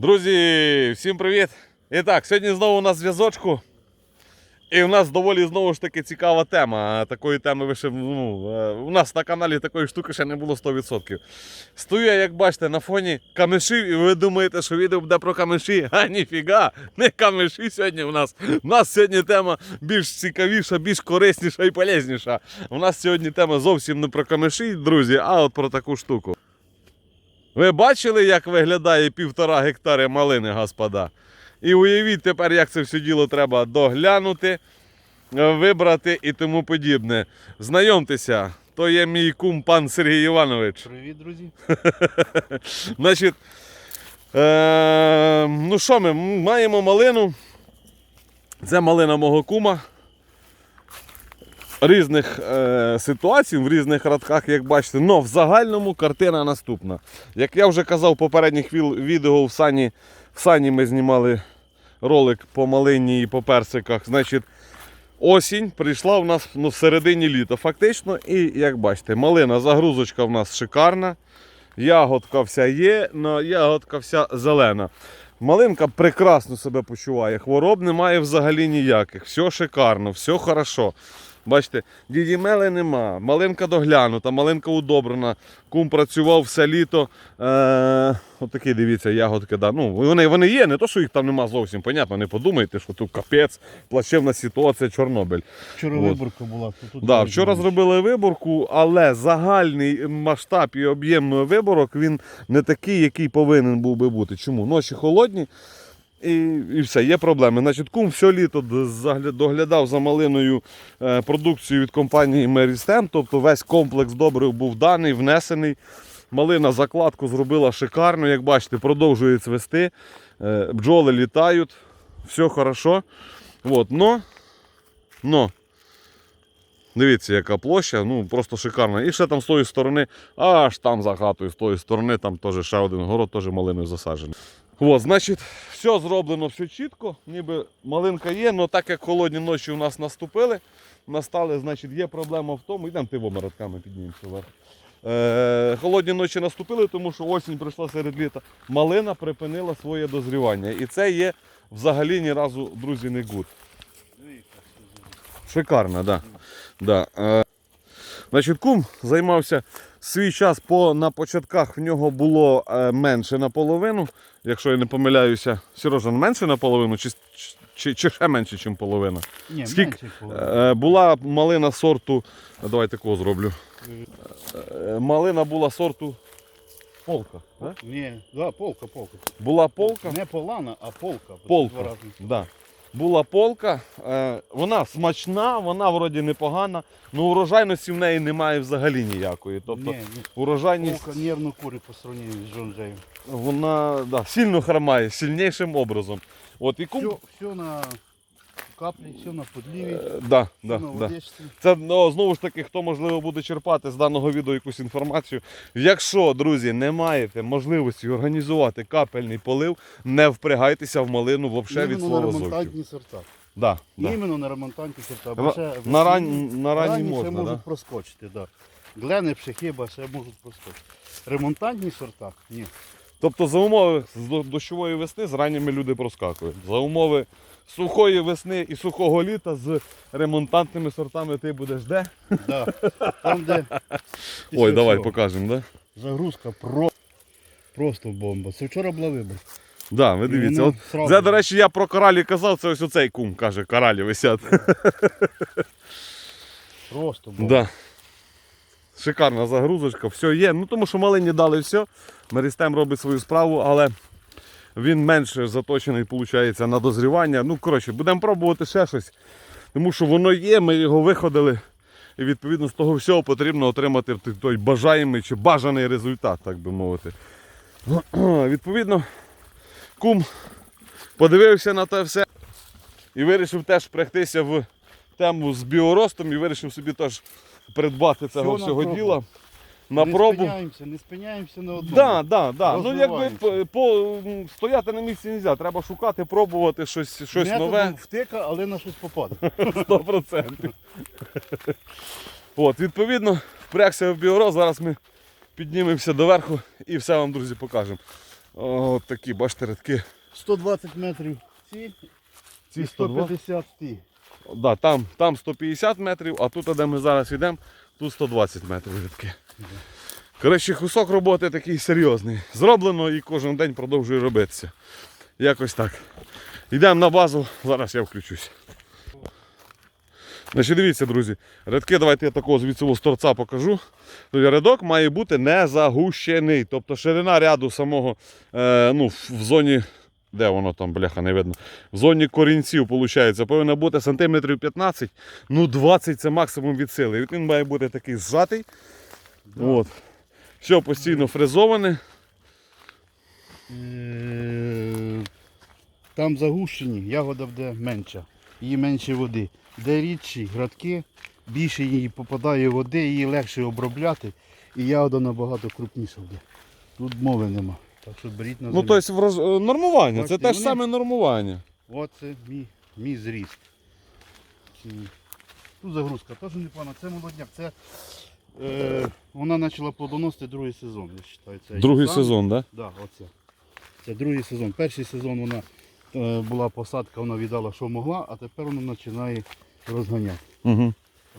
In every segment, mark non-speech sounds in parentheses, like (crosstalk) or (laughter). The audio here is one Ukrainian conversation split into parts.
Друзі, всім привіт! І так, сьогодні знову на зв'язочку. І у нас доволі знову ж таки цікава тема. Такої теми ви ще, ну, е, у нас на каналі такої штуки ще не було 100%. Стою я, як бачите, на фоні камешів, і ви думаєте, що відео буде про камеші. (laughs) А ніфіга, не камеші сьогодні у нас. У нас сьогодні тема більш цікавіша, більш корисніша і полезніша. У нас сьогодні тема зовсім не про камеші, друзі, а от про таку штуку. Ви бачили, як виглядає півтора гектари малини, господа? І уявіть тепер, як це все діло треба доглянути, е, вибрати і тому подібне. Знайомтеся, то є мій кум пан Сергій Іванович. Привіт, друзі. (laughs) Значить, е, ну що ми, маємо малину. Це малина мого кума. Різних е, ситуацій, в різних радках, як бачите. Но в загальному картина наступна. Як я вже казав в попередніх відео в Сані, в Сані ми знімали ролик по малині і по персиках. Значить, осінь прийшла в нас ну, в середині літа. Фактично, і як бачите, малина, загрузочка в нас шикарна. Ягодка вся є, але ягодка вся зелена. Малинка прекрасно себе почуває, хвороб немає взагалі ніяких. Все шикарно, все хорошо. Бачите, діді мели нема, малинка доглянута, малинка удобрена. Кум працював все літо. Е, отакі, дивіться, ягодки. Да. Ну, вони, вони є, не то, що їх там нема зовсім, понятно, не подумайте, що тут капець, плачевна ситуація, Чорнобиль. Вчора От. виборка була. тут Да, вчора зробили виборку, але загальний масштаб і об'єм виборок він не такий, який повинен був би бути. Чому? Ночі холодні і, і все, є проблеми. Значить, кум все літо доглядав за малиною е, продукцію від компанії Мерістем, тобто весь комплекс добрив був даний, внесений. Малина закладку зробила шикарно, як бачите, продовжує цвести. Е, бджоли літають, все хорошо. Вот, но, но Дивіться, яка площа, ну просто шикарна. І ще там з тої сторони, аж там за хатою, з тої сторони, там теж ще один город, теж малиною засаджений. От, значить, все зроблено, все чітко, ніби малинка є, але так як холодні ночі у нас наступили, настали, значить, є проблема в тому, йдемо тивома радками піднімемося вверх. Е, холодні ночі наступили, тому що осінь прийшла серед літа. Малина припинила своє дозрівання. І це є взагалі ні разу, друзі, не гуд. Шикарно, так. Да. Да. Значить, кум займався свій час по, на початках в нього було е, менше наполовину. Якщо я не помиляюся, Сережа, менше наполовину чи, чи, чи ще менше, ніж половина? Ні, Скільки? менше. Е, була малина сорту. Давай такого зроблю. Е, малина була сорту полка. Да? Ні, да, полка, полка. Була полка. Не полана, а полка. Полка. Да. Була полка, е, вона смачна, вона вроді непогана, але урожайності в неї немає взагалі ніякої. Тобто ні. урожайність Полка нервно кури по сравнению з Джонжею. вона да, сильно хромає, сильнішим образом. От і кум, Все, все на каплі, все на подліві, е, да, да, на да. водичці. Це ну, знову ж таки, хто можливо буде черпати з даного відео якусь інформацію. Якщо, друзі, не маєте можливості організувати капельний полив, не впрягайтеся в малину взагалі від Іменно на слова зовсім. ремонтантні сорта. Да, да. Іменно на ремонтантні сорта. Бо ще на ран- на ранні ще можна, можуть да? проскочити, да. Глени, пшехиба ще можуть проскочити. Ремонтантні сорта? Ні. Тобто за умови з до- дощової весни з ранніми люди проскакують. За умови сухої весни і сухого літа з ремонтантними сортами ти будеш де? Да. Там, де Ой, після давай цього покажемо, да? Загрузка про... просто бомба. Це вчора була вибор. Да, ви дивіться. Ну, От, сразу. це, до речі, я про коралі казав, це ось оцей кум каже, коралі висять. Просто бомба. Да. Шикарна загрузочка, все є. Ну тому що малині дали все. Мерістем робить свою справу, але він менше заточений, виходить, на дозрівання. Ну, коротше, будемо пробувати ще щось. Тому що воно є, ми його виходили. І відповідно з того всього потрібно отримати той- бажаємий чи бажаний результат, так би мовити. (clears throat) Відповідно, кум подивився на те все і вирішив теж впрягтися в тему з біоростом і вирішив собі теж придбати цього Всього всього діла на не пробу. спиняємося, не спиняємося на одному. Да, да, да. Ну якби Розвиваємося. по, по- м, стояти на місці не можна, треба шукати, пробувати щось, щось Методом нове. втика, але на щось попаде. (laughs) 100%. От, відповідно, впрягся в біороз, зараз ми піднімемося доверху і все вам, друзі, покажемо. О, такі, бачите, рядки. 120 метрів ці, Ці і 150 ті. Да, там, там 150 метрів, а тут, де ми зараз йдемо, тут 120 метрів рядки. Коротше, кусок роботи такий серйозний. Зроблено і кожен день продовжує робитися. Якось так. Йдемо на базу, зараз я включусь. Значить, дивіться, друзі, рядки, давайте я такого звідси з торця покажу. Рядок має бути не загущений. Тобто ширина ряду самого е, ну, в зоні, де воно там, бляха, не видно. В зоні корінців, виходить, повинна бути сантиметрів 15, ну 20 це максимум від сили. Він має бути такий зжатий. От. Все постійно фрезоване. Е, Там загущені, ягода буде менша, її менше води. Де рідші градки, більше їй попадає води, її легше обробляти, і ягода набагато крупніша буде. Тут мови нема. Так що беріть на Ну, замітку. тобто врож- е, нормування, це Бачите, те ж вони- саме нормування. Оце мій, мій зріст. Тут загрузка теж непогана. Це молодняк. Це, е, вона почала плодоносити другий сезон, я вважаю. Це Другий сам- сезон, так? Да, оце. Це другий сезон. Перший сезон вона е, була посадка, вона віддала, що могла, а тепер вона починає розганяти. Угу.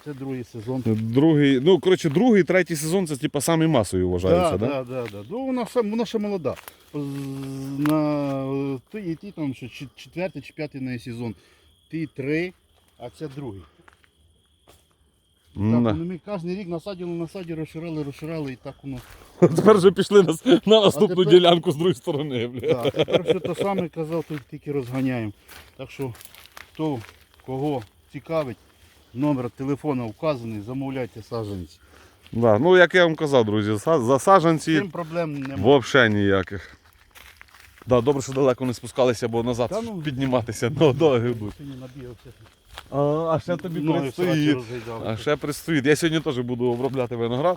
Оце другий сезон. Другий, ну, коротше, другий, третій сезон це типа самий масовий вважається, Да, да? да, да, да. Ну, вона, ще, вона ще молода. З- На ті, і ті там, що чет- четвертий чи п'ятий на сезон. Ті три, а це другий. Так, вони ми кожен рік насадили, насадили, розширали, розширали і так воно. (laughs) Тепер вже пішли на, с- на наступну тепер- ділянку з другої сторони. Бля. Да, тепер що те саме казав, тут тільки розганяємо. Так що хто кого цікавить, номер телефона вказаний, замовляйте саджанці. Да. Ну, як я вам казав, друзі, са- за саджанці Цим проблем немає. взагалі ніяких. Да, добре, що далеко не спускалися, бо назад Та ну. підніматися ну, доги будуть. Сьогодні набігався. А, а ще тобі Ноги предстоїть. сраці. А ще предстоїть. Я сьогодні теж буду обробляти виноград.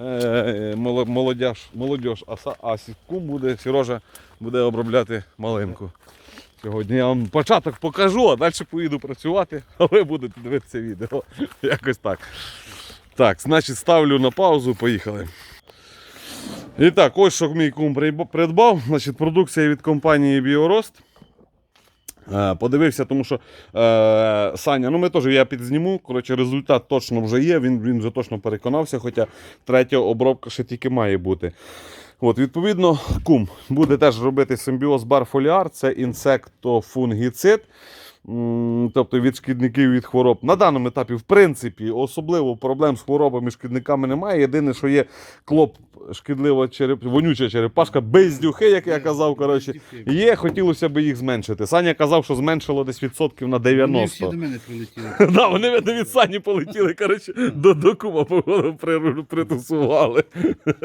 Е, моло- Молодяж, молодіж, а, Са- а Кум буде, Сережа буде обробляти малинку. Сьогодні я вам початок покажу, а далі поїду працювати, а ви будете дивитися відео. (laughs) Якось так. Так, значить ставлю на паузу, поїхали. І так, ось що мій кум приб- придбав. Значить, продукція від компанії Біорост. Е, Подивився, тому що е, Саня, ну ми теж я підзніму. Коротше, результат точно вже є. Він, він вже точно переконався, хоча третя обробка ще тільки має бути. От, відповідно, кум буде теж робити симбіоз барфоліар, це інсектофунгіцид. Тобто від шкідників від хвороб. На даному етапі, в принципі, особливо проблем з хворобами і шкідниками немає. Єдине, що є клоп шкідлива череп... вонюча черепашка, бездюхи, як я казав. Коротше, Є, хотілося б їх зменшити. Саня казав, що зменшило десь відсотків на 90. Вони всі до мене прилетіли. (laughs) Да, вони від Сані полетіли, коротше, до, до кума погоду притусували.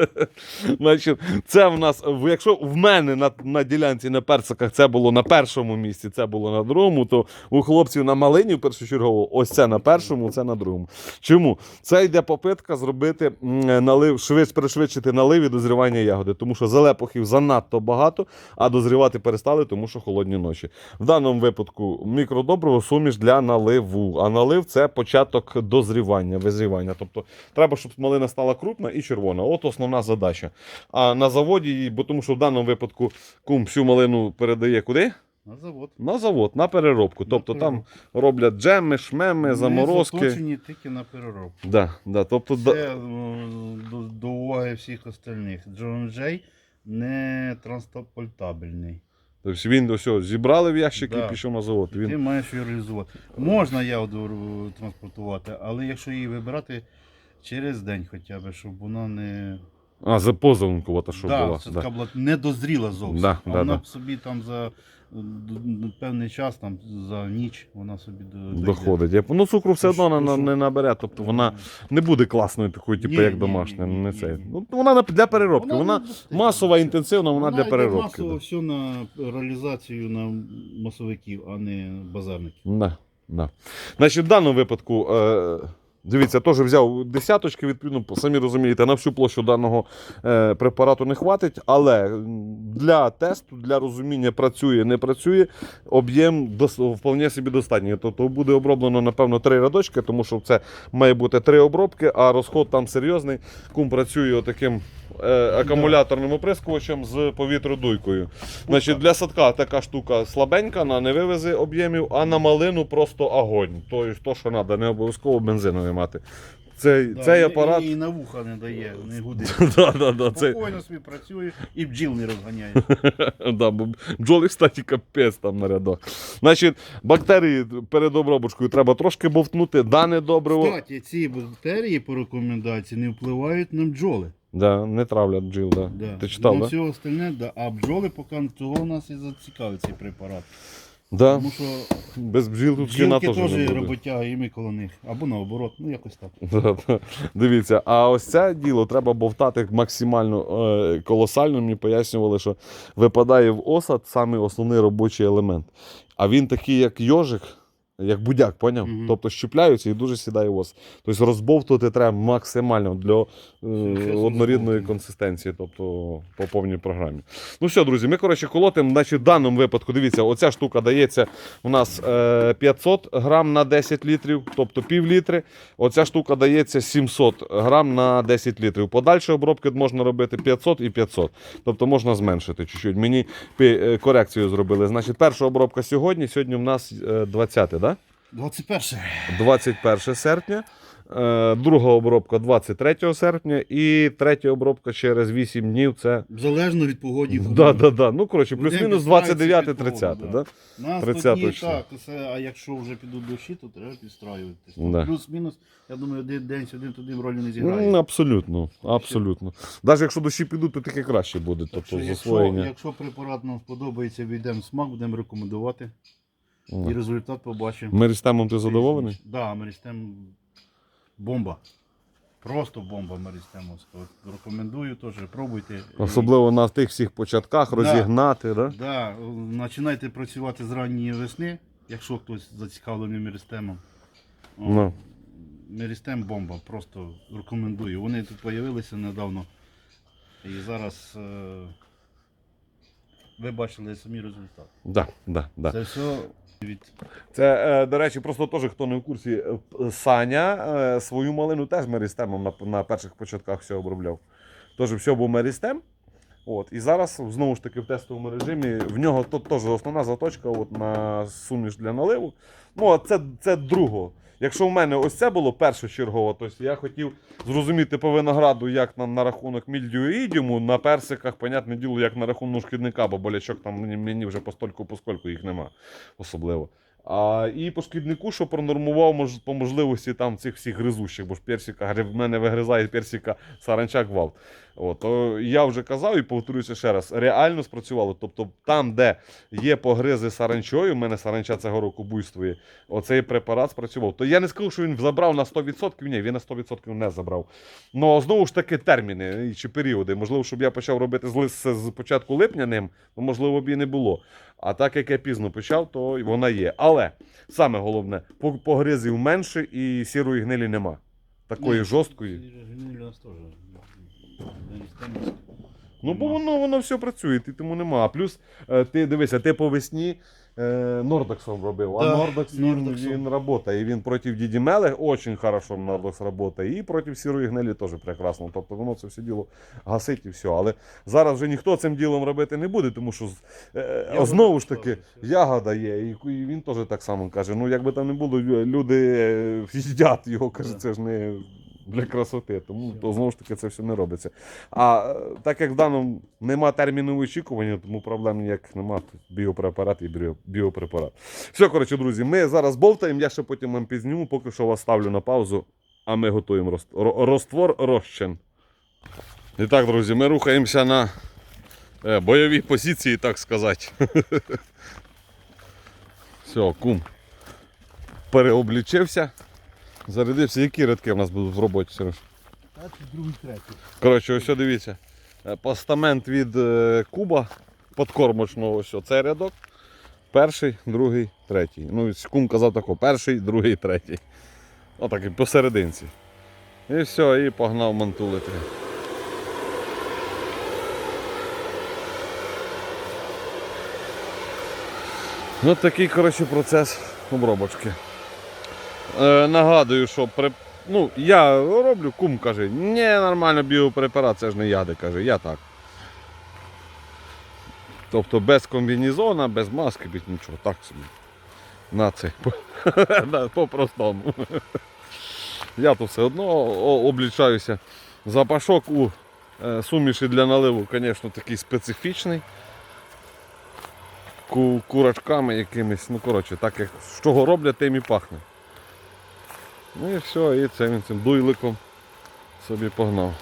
(laughs) Значить, це в нас, якщо в мене на, на ділянці на персиках це було на першому місці, це було на другому, то у хлопців на малині в першочергово ось це на першому, це на другому. Чому? Це йде попитка зробити налив, швидше пришвидшити налив і дозрівання ягоди, тому що залепухів занадто багато, а дозрівати перестали, тому що холодні ночі. В даному випадку мікродобриво суміш для наливу. А налив це початок дозрівання, визрівання. Тобто треба, щоб малина стала крупна і червона. От основна задача. А на заводі, бо тому що в даному випадку кум всю малину передає куди? На завод. На завод, на переробку. Тобто там роблять джеми, шмеми, заморозки. Заточені тільки на переробку. Да, да, тобто, Це е, до, до уваги всіх остальних. Джон Джей не транспортабельний. тобто він ось зібрали в ящик Да. і пішов на завод. Ти Він... маєш її реалізувати. Можна ягоду е, транспортувати, але якщо її вибирати через день хоча б, щоб вона не. А, за позовункова що да, була. це Да. така була недозріла зовсім. Да, а да, вона да. собі там за певний час, там, за ніч, вона собі дойде. Доходить. Я- Ну, цукру все одно не, не набере, тобто вона не буде класною такою, типу, Ні, як ні, домашня. ні, ні, не ні, цей. ні. Ну, вона на- для переробки. Вона, достигне. масова, інтенсивна, вона, для йде переробки. масово Да. все на реалізацію на масовиків, а не базарників. Да, да. Значить, в даному випадку, е, дивіться, теж взяв десяточки, відповідно, самі розумієте, на всю площу даного е, препарату не хватить, але для тесту, для розуміння, працює, не працює, об'єм вполне собі достатній. Тобто буде оброблено, напевно, три рядочки, тому що це має бути три обробки, а розход там серйозний. Кум працює отаким акумуляторним оприскувачем з повітродуйкою. Значить, для садка така штука слабенька, на не вивези об'ємів, а на малину просто огонь. Тобто, то, що треба, не обов'язково бензиновий мати. Цей, Да, цей апарат. І, і на вуха не дає, не гудить. (laughs) Да, да, да, цей, Спокійно собі працює і бджіл не розганяє. (laughs) да, бо бджоли, кстати, капець там на рядах. Значить, бактерії перед обробочкою треба трошки бовтнути, дане добриво. Кстати, ці бактерії по рекомендації не впливають на бджоли. Да, не травлять бджіл, да. Да. Ти читав, на да? все остальне, да. а бджоли поки цього нас і зацікавить цей препарат. Да. Тому що Без бджіл тут кіна бджілки теж не теж буде. і ми коло них. Або наоборот, ну якось так. (laughs) Да, да. Дивіться, а ось це діло треба бовтати максимально е, колосально. Мені пояснювали, що випадає в осад саме основний робочий елемент. А він такий, як йожик, як будяк, поняв? Мгм. Тобто щепляються і дуже сідає в. Тобто розбовтувати треба максимально для е, однорідної консистенції, тобто по повній програмі. Ну все, друзі, ми коротше колотимо. Значить, в даному випадку, дивіться, оця штука дається у нас е, 500 грам на 10 літрів, тобто пів літри. Оця штука дається 700 грам на 10 літрів. Подальші обробки можна робити 500 і 500. Тобто можна зменшити чуть-чуть. Мені пі- е, корекцію зробили. Значить, перша обробка сьогодні. Сьогодні у нас е, 20, да? 21. 21 серпня. Е, Друга обробка 23 серпня і третя обробка через 8 днів. Це Залежно від погоді. да, да, да. Ну коротше, плюс-мінус підстраюватися 29 під 30 погоду, да? Нас 30 тут так, це, а якщо вже підуть дощі, то треба підстраюватися. Да. Плюс-мінус, я думаю, один день сюди туди в ролі не зіграє. Ну, абсолютно, абсолютно. Навіть якщо дощі підуть, то таке краще буде. Так Тобто якщо, засвоєння. якщо препарат нам сподобається, війдемо в смак, будемо рекомендувати. І результат побачимо. Мерістемом ти задоволений? Так, да, Мерістем бомба. Просто бомба Мерістемовська. От Рекомендую теж, пробуйте. Особливо на тих всіх початках Да. розігнати, да? Да, починайте працювати з ранньої весни, якщо хтось зацікавлений Мерістемом. О, Ну. Мерістем бомба, просто рекомендую. Вони тут з'явилися недавно. І зараз е, ви бачили самі результати. Да, да, да. Це все Це, е, до речі, просто теж, хто не в курсі, е, Саня е, свою малину теж мерістемом на, на перших початках все обробляв. Тож все був мерістем. От, і зараз знову ж таки в тестовому режимі в нього тут теж основна заточка от, на суміш для наливу. Ну, а це, це друго. Якщо в мене ось це було першочергово, то я хотів зрозуміти по винограду, як на, на рахунок мільдію і ідіуму, на персиках, понятне діло, як на рахунок шкідника, бо болячок там мені вже постольку поскольку їх нема особливо. А, і по шкіднику, що пронормував мож, по можливості там цих всіх гризущих, бо ж персика, в мене вигризає персика саранча гвалт. От, то я вже казав і повторюся ще раз: реально спрацювало. Тобто там, де є погризи саранчою, в мене саранча цього року буйствує, оцей препарат спрацював. То я не скажу, що він забрав на 100%, ні, він на 100% не забрав. Ну знову ж таки терміни чи періоди. Можливо, щоб я почав робити з, з початку липня ним, то можливо б і не було. А так як я пізно почав, то вона є. Але саме головне, по- погризів менше і сірої гнилі нема. Такої жорсткої. Гниль у нас теж. Ну, бо воно, воно все працює, ти тому нема. А плюс е, ти дивися, ти по весні е, Нордексом робив, а Нордекс він, Нордексом. він працює. І він проти Діді Мели дуже хорошо Нордекс працює, і проти сірої гнилі теж прекрасно. Тобто воно це все діло гасить і все. Але зараз вже ніхто цим ділом робити не буде, тому що е, Ягода знову ж таки ягода є, і, і він теж так само каже: ну якби там не було, люди е, (laughs) їдять його, каже, Да. це ж не. Для красоти, тому то знову ж таки це все не робиться. А е, так як в даному нема терміну очікування, тому проблем ніяких нема. Тут Біопрепарат і біопрепарат. Все, коротше, друзі, ми зараз бовтаємо, я ще потім вам пізніму, поки що вас ставлю на паузу, а ми готуємо рост- ро- роствор розчин. І так, друзі, ми рухаємося на е, бойові позиції, так сказати. (laughs) Все, кум. Переоблічився. Зарядився. Які рядки в нас будуть в роботі, Сереж? Перший, другий, третій. Коротше, ось дивіться. Е, Постамент від е, куба подкормочного, ось цей рядок. Перший, другий, третій. Ну, кум казав тако, перший, другий, третій. Отак, і посерединці. І все, і погнав мантулити. Ну, такий, коротше, процес обробочки. Е, нагадую, що при ну, я роблю, кум каже, ні, нормально біопрепарат, це ж не яди, каже, я так. Тобто без комбінезона, без маски, без нічого, так собі. На це. (laughs) По-простому. Я то все одно облічаюся. Запашок у е, суміші для наливу, звісно, такий специфічний. Ку- курачками якимись, ну коротше, так як з чого роблять, тим і пахне. Ну і все, і він цим дуйликом собі погнав.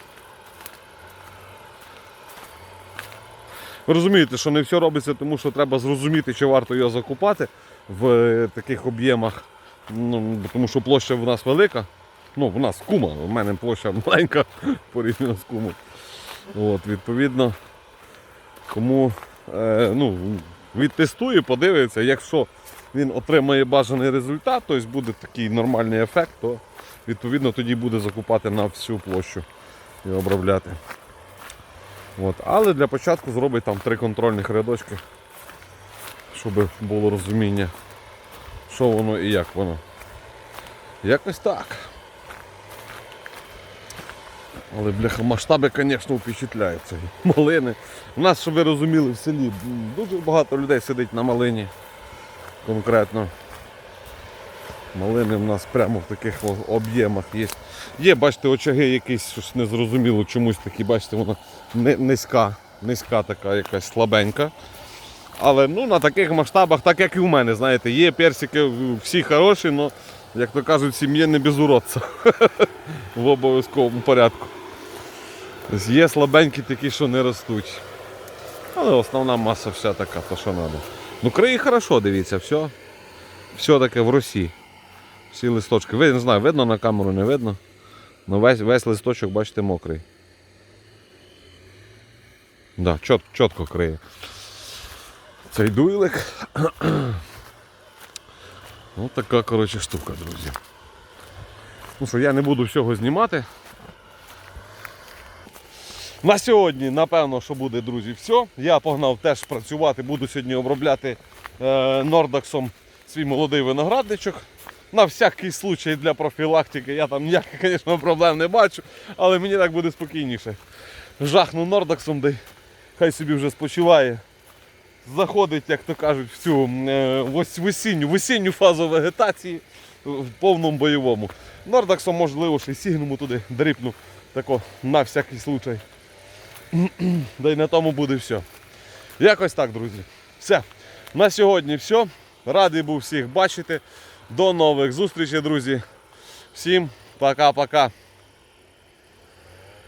Ви розумієте, що не все робиться, тому що треба зрозуміти, чи варто його закупати в е, таких об'ємах. Ну, тому що площа в нас велика. Ну, в нас кума, у мене площа маленька (laughs) порівняно з кумом. От, відповідно, кому е, ну, відтестує, подивиться, якщо він отримає бажаний результат, тобто буде такий нормальний ефект, то відповідно тоді буде закупати на всю площу і обробляти. От. Але для початку зробить там три контрольних рядочки, щоб було розуміння, що воно і як воно. Якось так. Але бляха, масштаби, звісно, впечатляють цієї малини. У нас, щоб ви розуміли, в селі дуже багато людей сидить на малині. Конкретно. Малини в нас прямо в таких об'ємах є. Є, бачите, очаги якісь щось незрозуміло, чомусь такі, бачите, вона низька, низька така якась слабенька. Але ну, на таких масштабах, так як і у мене, знаєте, є персики всі хороші, але, як то кажуть, в сім'ї не без уродця (laughs) в обов'язковому порядку. Тобто є слабенькі такі, що не ростуть. Але основна маса вся така, то що треба. Ну, криє хорошо, дивіться, все. Все таке в росі. Всі листочки. Ви не знаю, видно на камеру, не видно. Ну весь, весь листочок, бачите, мокрий. Да, чот, чітко криє. Цей дуйлик. (clears throat) Ось така, коротше, штука, друзі. Ну що, я не буду всього знімати. На сьогодні, напевно, що буде, друзі, все. Я погнав теж працювати, буду сьогодні обробляти е, Нордаксом свій молодий виноградничок. На всякий случай для профілактики. Я там ніяких, звісно, проблем не бачу, але мені так буде спокійніше. Жахну Нордаксом, де хай собі вже спочиває. Заходить, як то кажуть, в цю е, в осінню, в осінню фазу вегетації в повному бойовому. Нордаксом, можливо, ще й сігному туди дрипну. Тако, на всякий случай. (clears throat) Да й на тому буде все. Якось так, друзі. Все. На сьогодні все. Радий був всіх бачити. До нових зустрічей, друзі. Всім пока-пока.